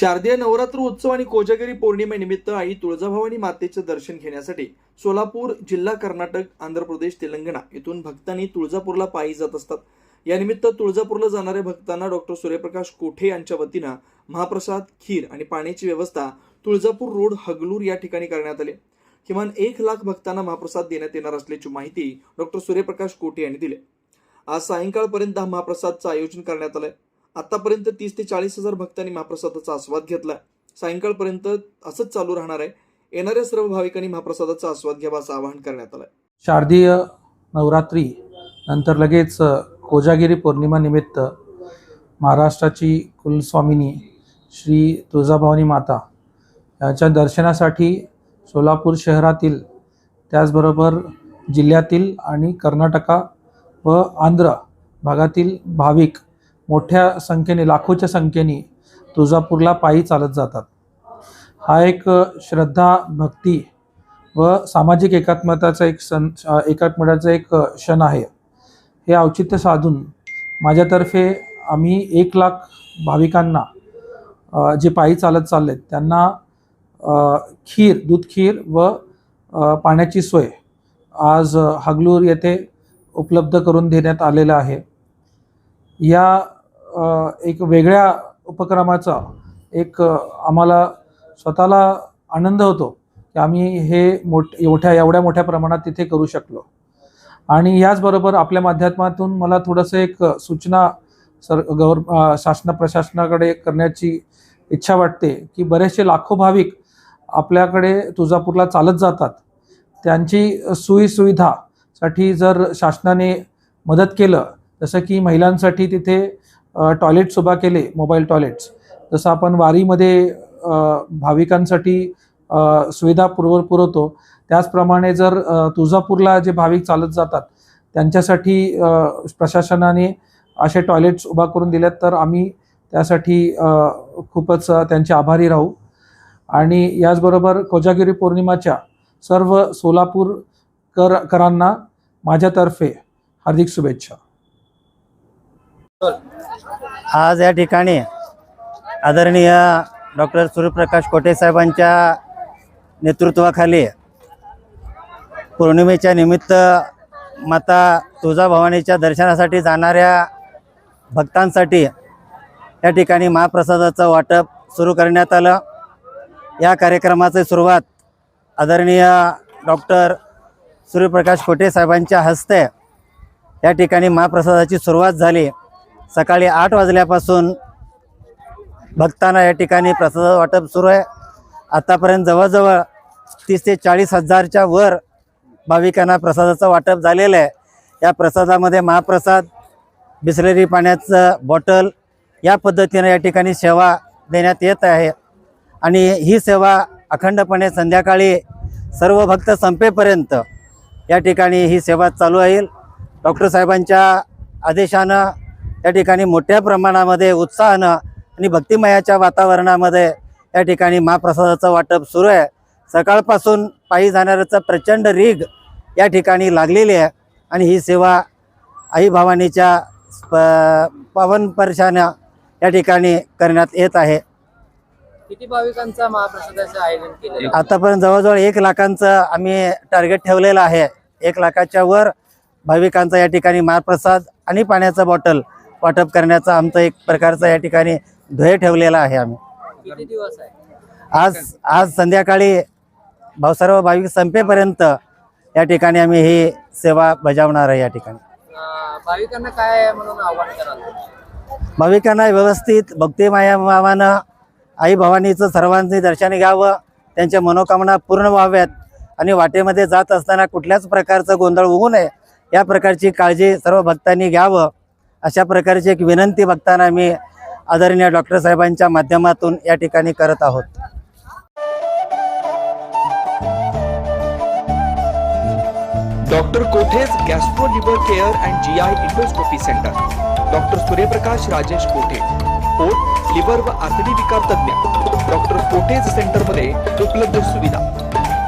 शारदीय नवरात्र उत्सव आणि कोजागिरी पौर्णिमेनिमित्त आई तुळजाभवानी मातेचे दर्शन घेण्यासाठी सोलापूर जिल्हा कर्नाटक आंध्र प्रदेश तेलंगणा येथून भक्तांनी तुळजापूरला पायी जात असतात. यानिमित्त तुळजापूरला जाणाऱ्या भक्तांना डॉक्टर सूर्यप्रकाश कोठे यांच्या वतीनं महाप्रसाद खीर आणि पाण्याची व्यवस्था तुळजापूर रोड हगलूर या ठिकाणी करण्यात आली. किमान एक लाख भक्तांना महाप्रसाद देण्यात येणार असल्याची माहिती डॉक्टर सूर्यप्रकाश कोठे यांनी दिली. आज सायंकाळपर्यंत हा महाप्रसादचं आयोजन करण्यात आलंय. आतापर्यंत तीस ते चाळीस हजार भक्तांनी महाप्रसादाचा आस्वाद घेतला. सायंकाळपर्यंत असंच चालू राहणार आहे. येणाऱ्या सर्व भाविकांनी महाप्रसादाचा आस्वाद घ्यावा असं आवाहन करण्यात आलं शारदीय नवरात्री नंतर लगेच कोजागिरी पौर्णिमानिमित्त महाराष्ट्राची कुलस्वामिनी श्री तुळजाभवानी माता यांच्या दर्शनासाठी सोलापूर शहरातील त्याचबरोबर जिल्ह्यातील आणि कर्नाटका व आंध्र भागातील भाविक मोठ्या संख्येने लाखोच्या संख्येने तुळजापूरला पायी चालत जातात. हा एक श्रद्धा भक्ती व सामाजिक एकात्मताचा एक सण एकात्मताचा एक क्षण आहे. हे औचित्य साधून माझ्यातर्फे आम्ही एक लाख भाविकांना जे पायी चालत चाललेत त्यांना खीर दूध खीर व पाण्याची सोय आज हागलूर हगलूर येथे उपलब्ध करून देण्यात आलेलं आहे. या एक वेगळ्या उपक्रमाचा एक आम्हाला स्वतःला आनंद होतो की आम्ही हे मोठ एवढ्या एवढ्या मोठ्या प्रमाणात तिथे करू शकलो. आणि याचबरोबर आपल्या माध्यमातून मला थोडंसं एक सूचना सर गवर शासन प्रशासनाकडे करण्याची इच्छा वाटते की बरेचसे लाखो भाविक आपल्याकडे तुळजापूरला चालत जातात. त्यांची सोयीसुविधासाठी जर शासनाने मदत केलं जसं की महिलांसाठी तिथे टॉयलेट्स उभा केले मोबाईल टॉयलेट्स जसं आपण वारीमध्ये भाविकांसाठी सुविधा पुरव पुरवतो. त्याचप्रमाणे जर तुळजापूरला जे भाविक चालत जातात त्यांच्यासाठी प्रशासनाने असे टॉयलेट्स उभा करून दिल्यात तर आम्ही त्यासाठी खूपच त्यांचे आभारी राहू. आणि याचबरोबर कोजागिरी पौर्णिमाच्या सर्व सोलापूर कर करांना माझ्यातर्फे हार्दिक शुभेच्छा. आज या ठिकाणी आदरणीय डॉक्टर सूर्यप्रकाश कोटे साहेबांच्या नेतृत्वाखाली पौर्णिमेच्या निमित्त माता तुळजाभवानीच्या दर्शनासाठी जाणाऱ्या भक्तांसाठी या ठिकाणी महाप्रसादाचं वाटप सुरू करण्यात आलं. या कार्यक्रमाची सुरुवात आदरणीय डॉक्टर सूर्यप्रकाश कोटे साहेबांच्या हस्ते या ठिकाणी महाप्रसादाची सुरुवात झाली. सकाळी आठ वाजल्यापासून भक्तांना या ठिकाणी प्रसाद वाटप सुरू आहे. आतापर्यंत जवळजवळ तीस ते चाळीस हजारच्या वर भाविकांना प्रसादाचं वाटप झालेलं आहे. या प्रसादामध्ये महाप्रसाद बिसलेरी पाण्याचं बॉटल या पद्धतीनं या ठिकाणी सेवा देण्यात येत आहे. आणि ही सेवा अखंडपणे संध्याकाळी सर्व भक्त संपेपर्यंत या ठिकाणी ही सेवा चालू राहील. डॉक्टर साहेबांच्या आदेशानं या ठिकाणी मोठ्या प्रमाणामध्ये उत्साहानं आणि भक्तिमयाच्या वातावरणामध्ये या ठिकाणी महाप्रसादाचं वाटप सुरू आहे. सकाळपासून पायी जाणाऱ्याचं प्रचंड रीग या ठिकाणी लागलेली आहे. आणि ही सेवा आई भवानीच्या प- पावन परशानं या ठिकाणी करण्यात येत आहे. किती भाविकांचा महाप्रसादाचं आयोजन आहे? आतापर्यंत जवळजवळ एक लाखांचं आम्ही टार्गेट ठेवलेलं आहे. एक लाखाच्या वर भाविकांचा या ठिकाणी महाप्रसाद आणि पाण्याचं बॉटल वाटप करण्याचा आमचं एक प्रकारचा या ठिकाणी ध्येय ठेवलेला आहे आम्ही. दिवस आज आज संध्याकाळी सर्व भाविक संपेपर्यंत या ठिकाणी आम्ही ही सेवा बजावणार आहे या ठिकाणी. भाविकांना काय म्हणून आव्हान कराल? भाविकांना व्यवस्थित भक्तिमाया भावानं आई भवानीचं सर्वांचे दर्शन घ्यावं त्यांच्या मनोकामना पूर्ण व्हाव्यात आणि वाटेमध्ये जात असताना कुठल्याच प्रकारचं गोंधळ होऊ नये या प्रकारची काळजी सर्व भक्तांनी घ्यावं. अशा प्रकारची एक विनंती बघताना मी आदरणीय डॉक्टर साहेबांच्या माध्यमातून या ठिकाणी करत आहोत. Doctor Kothe's gastro liver care and G I endoscopy centre. Doctor Suryaprakash Rajesh Kothe. पोट लिव्हर व आतडी विकार तज्ज्ञ. डॉक्टर कोठेज सेंटरमध्ये उपलब्ध सुविधा.